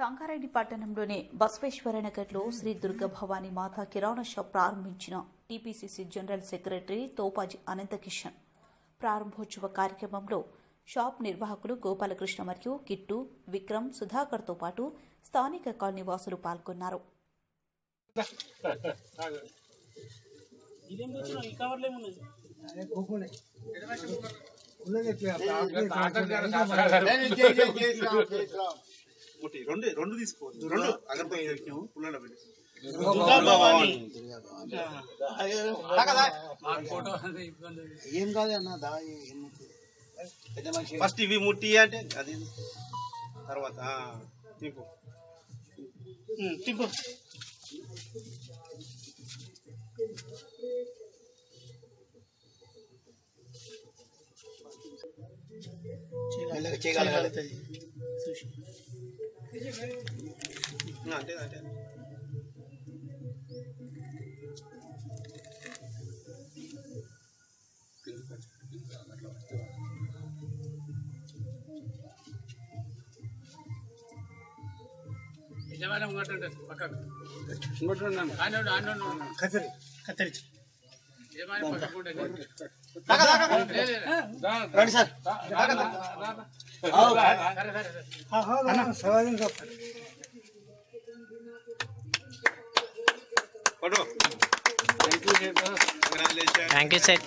సంగారెడ్డి పట్టణంలోని బసవేశ్వరనగర్లో శ్రీ దుర్గ భవానీ మాత కిరాణా షాప్ ప్రారంభించిన TPCC general secretary Topaji Anantkishan ప్రారంభోత్సవ కార్యక్రమంలో షాప్ నిర్వాహకులు గోపాలకృష్ణ మరియు కిట్టు విక్రమ్ సుధాకర్తో పాటు స్థానిక కాలనీ వాసులు పాల్గొన్నారు ఉన్నది ఒకటి రెండు రెండు తీసుకోవచ్చు రెండు. అగరబత్తి పుల్లల పెట్టి. దుర్గా భవాని. ఏం కాదు అన్న దా ఫస్ట్ ఇవి ముట్టి అంటే అది తర్వాత తీపు మెల్లగా చేయగలగాలి చూసి. ఆ, అంటే అంటే కసరి కత్తిరించి రండి సార్. పడు కంగ్రాచులేషన్ థ్యాంక్ యూ సార్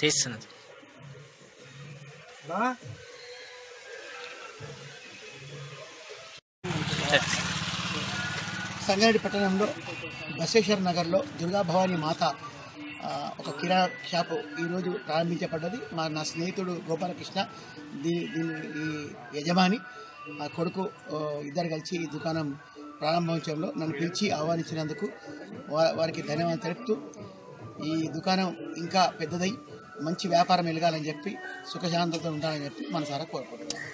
తీస్తున్నది సంగారెడ్డి పట్టణంలో బసవేశ్వర నగర్లో దుర్గా భవానీ మాత ఒక కిరాణా షాపు ఈరోజు ప్రారంభించబడ్డది. మా నా స్నేహితుడు గోపాలకృష్ణ దీని దీని ఈ యజమాని ఆ కొడుకు ఇద్దరు కలిసి ఈ దుకాణం ప్రారంభించడంలో నన్ను పిలిచి ఆహ్వానించినందుకు వారికి ధన్యవాదాలు తెలుపుతూ ఈ దుకాణం ఇంకా పెద్దదై మంచి వ్యాపారం వెలగాలని చెప్పి సుఖశాంతతో ఉండాలని చెప్పి మనసారా కోరుకుంటున్నాను.